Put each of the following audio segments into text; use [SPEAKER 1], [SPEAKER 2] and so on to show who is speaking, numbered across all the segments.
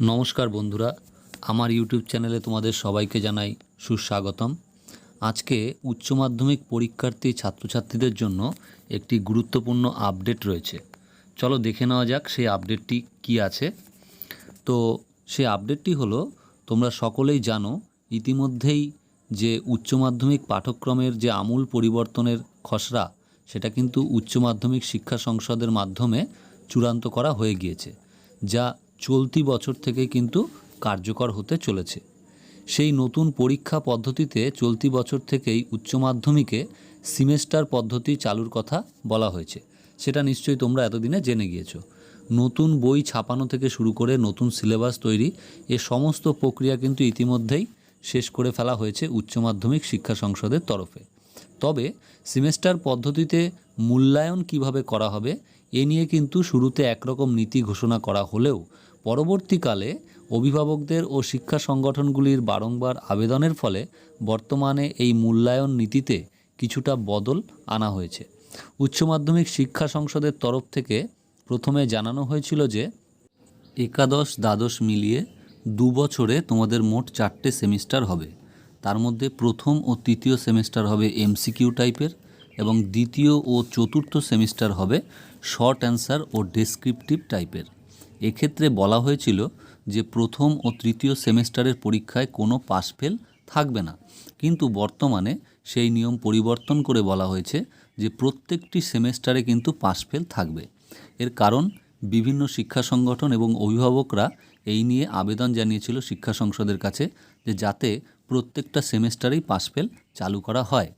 [SPEAKER 1] নমস্কার বন্ধুরা, আমার ইউটিউব চ্যানেলে তোমাদের সবাইকে জানাই সুস্বাগতম। আজকে উচ্চ মাধ্যমিক পরীক্ষার্থী ছাত্রছাত্রীদের জন্য একটি গুরুত্বপূর্ণ আপডেট রয়েছে। চলো দেখে নেওয়া যাক সেই আপডেটটি কি আছে। তো সেই আপডেটটি হলো, তোমরা সকলেই জানো, ইতিমধ্যেই যে উচ্চ মাধ্যমিক পাঠ্যক্রমের যে আমূল পরিবর্তনের খসড়া, সেটা কিন্তু উচ্চ মাধ্যমিক শিক্ষা সংসদের মাধ্যমে চূড়ান্ত করা হয়ে গিয়েছে, যা চলতি বছর থেকে কিন্তু কার্যকর হতে চলেছে। সেই নতুন পরীক্ষা পদ্ধতিতে চলতি বছর থেকেই উচ্চ মাধ্যমিকে সিমেস্টার পদ্ধতি চালুর কথা বলা হয়েছে। সেটা নিশ্চয়ই তোমরা এতদিনে জেনে গিয়েছো। নতুন বই ছাপানো থেকে শুরু করে নতুন সিলেবাস তৈরি, এ সমস্ত প্রক্রিয়া কিন্তু ইতিমধ্যেই শেষ করে ফেলা হয়েছে উচ্চ মাধ্যমিক শিক্ষা সংসদের তরফে। তবে সেমেস্টার পদ্ধতিতে মূল্যায়ন কীভাবে করা হবে, এ নিয়ে কিন্তু শুরুতে একরকম নীতি ঘোষণা করা হলেও পরবর্তীকালে অভিভাবকদের ও শিক্ষা সংগঠনগুলির বারংবার আবেদনের ফলে বর্তমানে এই মূল্যায়ন নীতিতে কিছুটা বদল আনা হয়েছে। উচ্চ মাধ্যমিক শিক্ষা সংসদের তরফ থেকে প্রথমে জানানো হয়েছিল যে, একাদশ দ্বাদশ মিলিয়ে দু বছরে তোমাদের মোট চারটে সেমিস্টার হবে। তার মধ্যে প্রথম ও তৃতীয় সেমিস্টার হবে এমসিকিউ টাইপের এবং দ্বিতীয় ও চতুর্থ সেমিস্টার হবে শর্ট অ্যান্সার ও ডেসক্রিপটিভ টাইপের। এক্ষেত্রে বলা হয়েছিল যে প্রথম ও তৃতীয় সেমিস্টারের পরীক্ষায় কোনো পাস ফেল থাকবে না। কিন্তু বর্তমানে সেই নিয়ম পরিবর্তন করে বলা হয়েছে যে প্রত্যেকটি সেমেস্টারে কিন্তু পাস ফেল থাকবে। এর কারণ, বিভিন্ন শিক্ষা সংগঠন এবং অভিভাবকরা এই নিয়ে আবেদন জানিয়েছিল শিক্ষা সংসদের কাছে যে যাতে প্রত্যেকটা সেমেস্টারেই পাস ফেল চালু করা হয়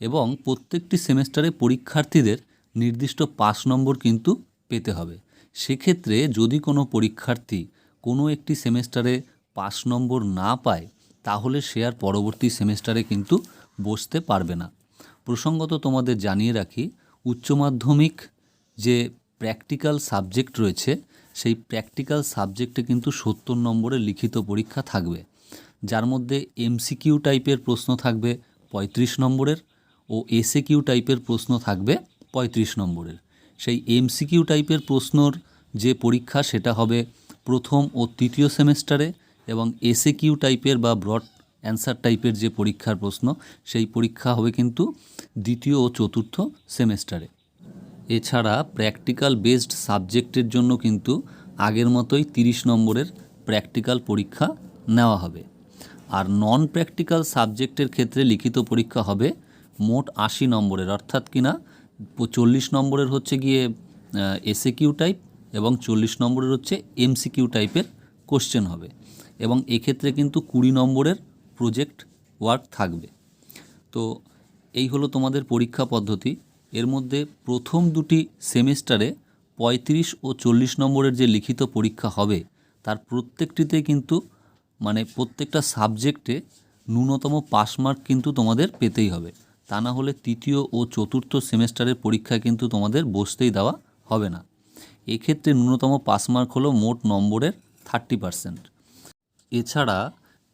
[SPEAKER 1] এবং প্রত্যেকটি সেমেস্টারে পরীক্ষার্থীদের নির্দিষ্ট পাস নম্বর কিন্তু পেতে হবে। সেক্ষেত্রে যদি কোনো পরীক্ষার্থী কোনো একটি সেমেস্টারে পাস নম্বর না পায়, তাহলে সে আর পরবর্তী সেমেস্টারে কিন্তু বসতে পারবে না। প্রসঙ্গত তোমাদের জানিয়ে রাখি, উচ্চ মাধ্যমিক যে প্র্যাকটিক্যাল সাবজেক্ট রয়েছে, সেই প্র্যাকটিক্যাল সাবজেক্টে কিন্তু সত্তর নম্বরের লিখিত পরীক্ষা থাকবে। যার মধ্যে এমসিকিউ টাইপের প্রশ্ন থাকবে পঁয়ত্রিশ নম্বরের ও এসএ কিউ টাইপের প্রশ্ন থাকবে পঁয়ত্রিশ নম্বরের। সেই এমসিকিউ টাইপের প্রশ্নর যে পরীক্ষা সেটা হবে প্রথম ও তৃতীয় সেমেস্টারে এবং এসএ কিউ টাইপের বা ব্রড অ্যান্সার টাইপের যে পরীক্ষার প্রশ্ন, সেই পরীক্ষা হবে কিন্তু দ্বিতীয় ও চতুর্থ সেমেস্টারে। এছাড়া প্র্যাকটিক্যাল বেসড সাবজেক্টের জন্য কিন্তু আগের মতোই তিরিশ নম্বরের প্র্যাকটিক্যাল পরীক্ষা নেওয়া হবে। আর নন প্র্যাকটিক্যাল সাবজেক্টের ক্ষেত্রে লিখিত পরীক্ষা হবে মোট আশি নম্বরের, অর্থাৎ কিনা চল্লিশ নম্বরের হচ্ছে গিয়ে এসএ কিউ টাইপ এবং চল্লিশ নম্বরের হচ্ছে এমসিকিউ টাইপের কোশ্চেন হবে। এবং এক্ষেত্রে কিন্তু কুড়ি নম্বরের প্রজেক্ট ওয়ার্ক থাকবে। তো এই হলো তোমাদের পরীক্ষা পদ্ধতি। এর মধ্যে প্রথম দুটি সেমিস্টারে পঁয়ত্রিশ ও চল্লিশ নম্বরের যে লিখিত পরীক্ষা হবে, তার প্রত্যেকটিতে কিন্তু মানে প্রত্যেকটা সাবজেক্টে ন্যূনতম পাস মার্ক কিন্তু তোমাদের পেতেই হবে। তা না হলে তৃতীয় ও চতুর্থ সেমেস্টারের পরীক্ষা কিন্তু তোমাদের বসতেই দেওয়া হবে না। এক্ষেত্রে ন্যূনতম পাস মার্ক হলো মোট নম্বরের থার্টি পারসেন্ট। এছাড়া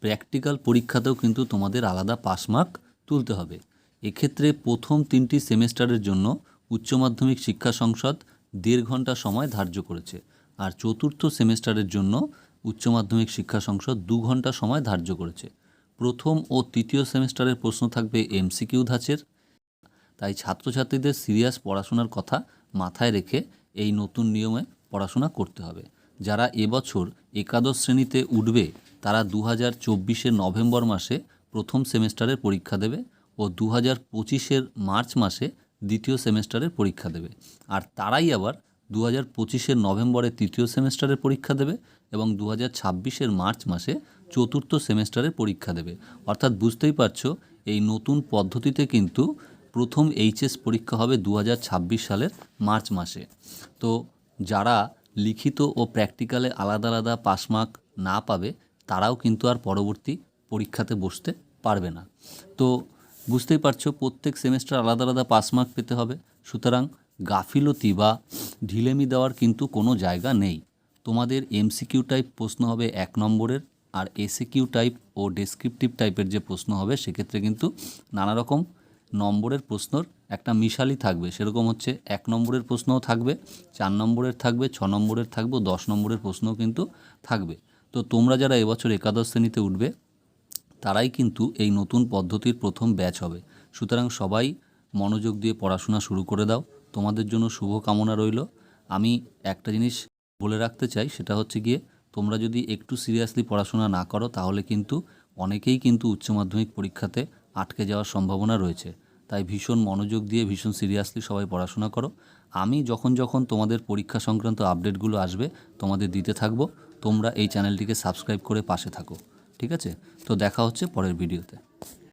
[SPEAKER 1] প্র্যাকটিক্যাল পরীক্ষাতেও কিন্তু তোমাদের আলাদা পাস মার্ক তুলতে হবে। এক্ষেত্রে প্রথম তিনটি সেমেস্টারের জন্য উচ্চ মাধ্যমিক শিক্ষা সংসদ দেড় ঘণ্টা সময় ধার্য করেছে আর চতুর্থ সেমেস্টারের জন্য উচ্চ মাধ্যমিক শিক্ষা সংসদ দু ঘণ্টা সময় ধার্য করেছে। প্রথম ও তৃতীয় সেমেস্টারের প্রশ্ন থাকবে এমসিকিউ ধাঁচের। তাই ছাত্রছাত্রীদের সিরিয়াস পড়াশোনার কথা মাথায় রেখে এই নতুন নিয়মে পড়াশোনা করতে হবে। যারা এবছর একাদশ শ্রেণীতে উঠবে, তারা দু হাজার নভেম্বর মাসে প্রথম সেমিস্টারের পরীক্ষা দেবে ও দু হাজার মার্চ মাসে দ্বিতীয় সেমেস্টারের পরীক্ষা দেবে। আর তারাই আবার দু হাজার পঁচিশের নভেম্বরে তৃতীয় সেমেস্টারের পরীক্ষা দেবে এবং দু হাজার ছাব্বিশের মার্চ মাসে চতুর্থ সেমেস্টারের পরীক্ষা দেবে। অর্থাৎ বুঝতেই পারছ, এই নতুন পদ্ধতিতে কিন্তু প্রথম এইচএস পরীক্ষা হবে দু হাজার ছাব্বিশ সালের মার্চ মাসে। তো যারা লিখিত ও প্র্যাকটিক্যালে আলাদা আলাদা পাস মার্ক না পাবে, তারাও কিন্তু আর পরবর্তী পরীক্ষাতে বসতে পারবে না। তো বুঝতেই পারছ, প্রত্যেক সেমেস্টার আলাদা আলাদা পাস মার্ক পেতে হবে। সুতরাং গাফিলতি বা ঢিলেমি দেওয়ার কিন্তু কোনো জায়গা নেই। তোমাদের এমসিকিউ টাইপ প্রশ্ন হবে এক নম্বরের আর এসিকিউ টাইপ ও ডেসক্রিপটিভ টাইপের যে প্রশ্ন হবে সেক্ষেত্রে কিন্তু নানা রকম নম্বরের প্রশ্নর একটা মিশালি থাকবে। সেরকম হচ্ছে এক নম্বরের প্রশ্নও থাকবে, চার নম্বরের থাকবে, ছ নম্বরের থাকবে, দশ নম্বরের প্রশ্নও কিন্তু থাকবে। তো তোমরা যারা এবছর একাদশ শ্রেণীতে উঠবে, তারাই কিন্তু এই নতুন পদ্ধতির প্রথম ব্যাচ হবে। সুতরাং সবাই মনোযোগ দিয়ে পড়াশোনা শুরু করে দাও। তোমাদের জন্য শুভ কামনা রইল। আমি একটা জিনিস বলে রাখতে চাই, সেটা হচ্ছে গিয়ে তোমরা যদি একটু সিরিয়াসলি পড়াশোনা না করো, তাহলে কিন্তু অনেকেই কিন্তু উচ্চ মাধ্যমিক পরীক্ষাতে আটকে যাওয়ার সম্ভাবনা রয়েছে। তাই ভীষণ মনোযোগ দিয়ে, ভীষণ সিরিয়াসলি সবাই পড়াশোনা করো। আমি যখন যখন তোমাদের পরীক্ষা সংক্রান্ত আপডেটগুলো আসবে, তোমাদের দিতে থাকব। তোমরা এই চ্যানেলটিকে সাবস্ক্রাইব করে পাশে থাকো। ঠিক আছে? তো দেখা হচ্ছে পরের ভিডিওতে